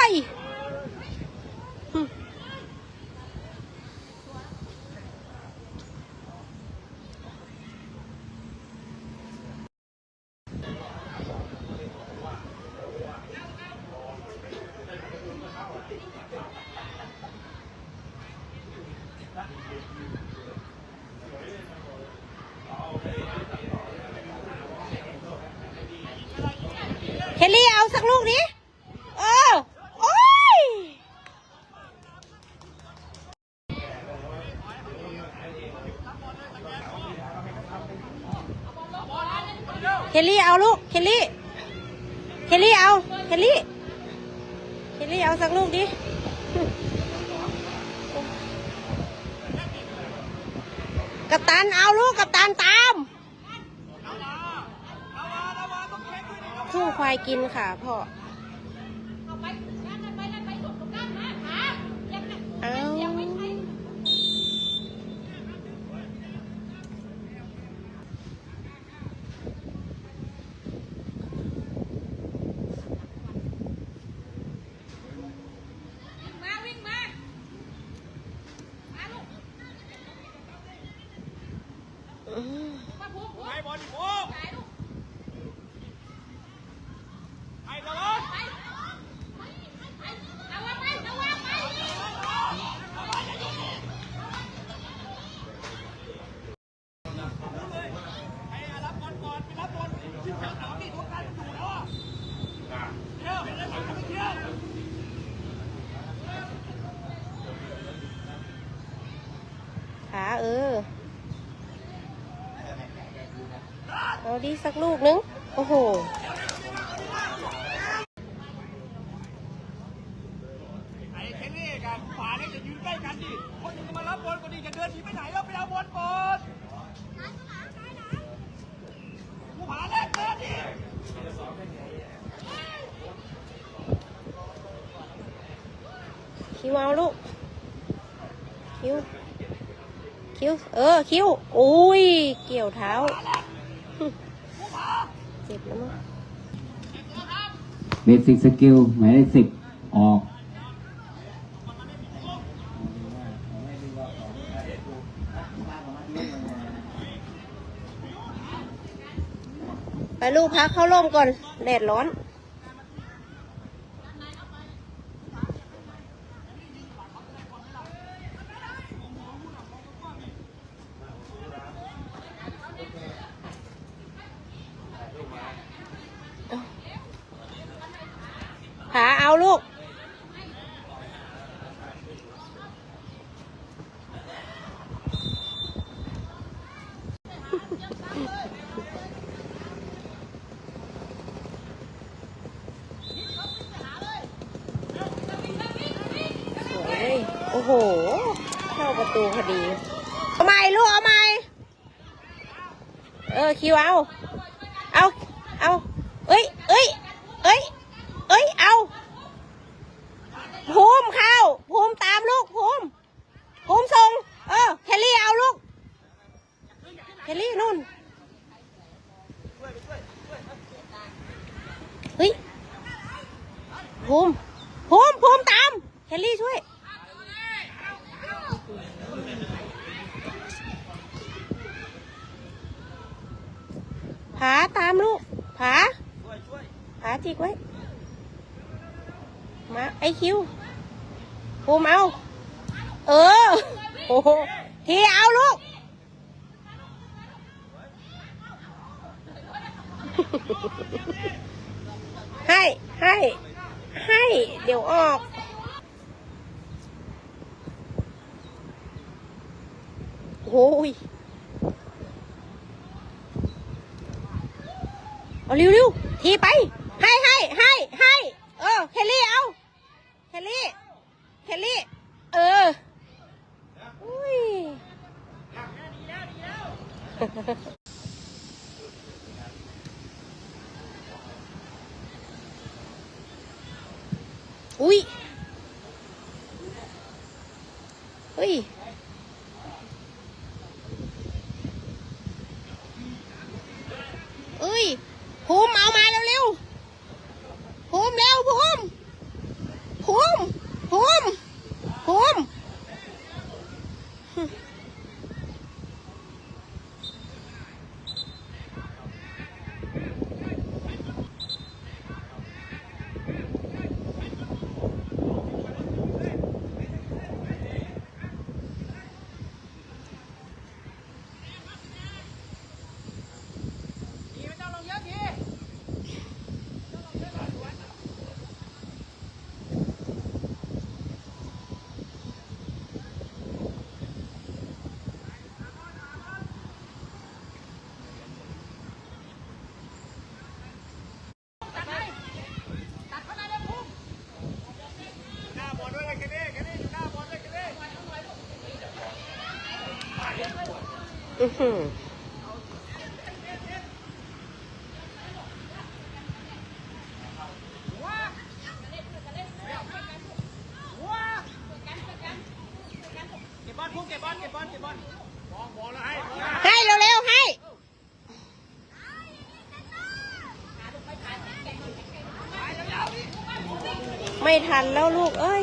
เคลลี่เอาสักลูกนี้ เคลลี่เอาลูก เคลลี่ เคลลี่เอา เคลลี่ เคลลี่เอาสักลูกดิ กัปตันเอาลูก กัปตันตาม สู้ควายกินค่ะพ่อ เอาอืม ไปบอลโค้งไปตลอด ไปรับบอลก่อนไปรับบอลที่แถวสามนี่ทุกการถูกแล้วอะเที่ยวเห็นไหมเที่ยว ขาเออ เอาดิสักลูกนึง โอ้โห ไอ้เทนนี่กับขวาเนี่ยจะยืนใกล้กันดิ คนหนึงจะมารับบอลก็ดีจะเดินหนีไปไหนแล้วไปเอาบอลก่อนผู้ผาแรกเดินดิคิวเอาลูก คิว คิว เออ คิว อุ้ย เกี่ยวเท้า เจ็บแล้วมั้งเบสิกสกิลหมายเลขสิบออกไปลูกพักเข้าร่มก่อนแดดร้อน ลูกสวยเลยโอ้โห เข้าประตูพอดี เอาใหม่ลูก เอาใหม่ เออ คิวเอา เอ้ย เอ้ย เอ้ย เอ้ย เอา ภูมิเข้า ภูมิตามลูก ภูมิ ภูมิส่ง เออ เคลลี่เอาลูก เคลลี่นู่น เฮ้ย ภูมิ ภูมิ ภูมิตาม เคลลี่ช่วย ผาตามลูกผาผาจิกไว้ มาไอคิวภูมเอา เออ โอ้โหทีเอาลูก ให้ ให้ ให้ เดี๋ยวออกโอ้ย เอาเร็วๆทีไป ให้ให้ให้ให้เออเคลลี่เอาเคลลี่เคลลี่ เอออุ้ยอุ้ยเฮ้ยเอ้ย ภูมิเอามาเร็วๆ ภูมิเร็วภูมิ ภูมิ ภูมิ ภูมิ ทีไม่ต้องลงเยอะที อื้อหือให้เร็วๆให้ ไม่ทันแล้วลูกเอ้ย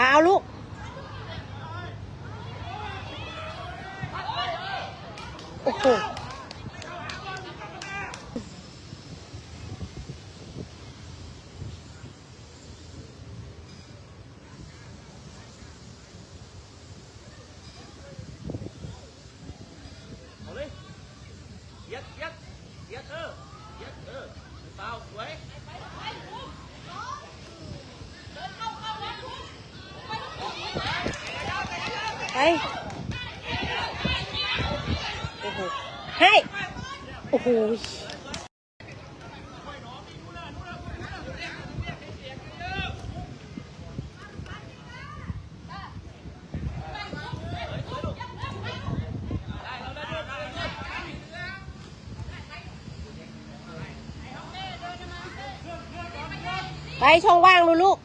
าเอาลูก โอ้โห เอาเลยเย็ดเย็ดเย็ดเออเย็ดเออเปล่าสวย ไป โอ้โหให้โอ้โหไปช่องว่างลูก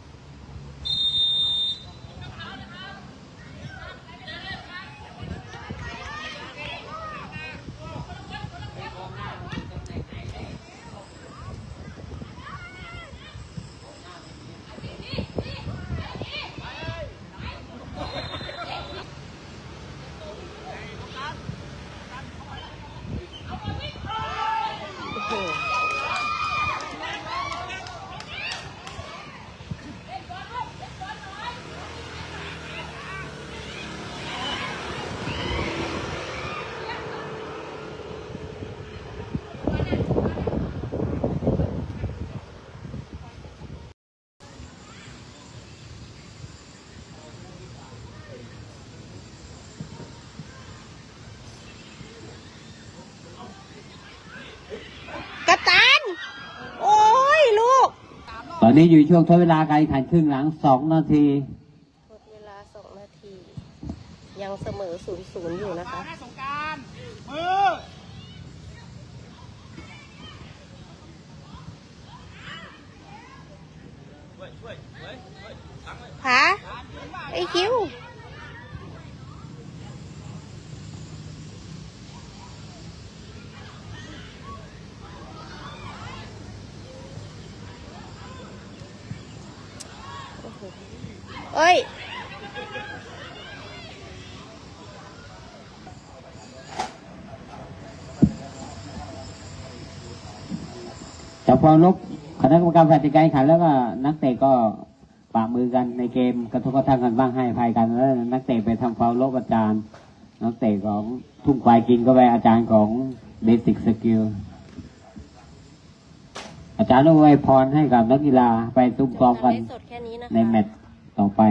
นนี้อยู่ช่วงทดเวลาการแข่งขันครึ่งหลังสองนาทีหมดเวลาสองนาที ยังเสมอศูนย์ศูนย์อยู่นะคะหน้าสงกรารมือช่วยช่วยช่วยช่วยตั้งไว้ผาไอคิว โอ้โหเอ้ย จากความลบคณะกรรมการฝ่ายจัดการแข่งขันแล้วก็นักเตะก็ปะมือกันในเกมกระทบกระทั่งกันบ้างให้อภัยกันแล้ว นักเตะไปทำฟาวล์ลบอาจารย์ นักเตะของทุ่งควายกินก็ไปอาจารย์ของเบสิกสกิลอาจารย์ต้องไวยพรให้กับนักกีฬาไปตุ้มซ้อมกันสดแค่นี้นะคะในแมตช์ต่อไป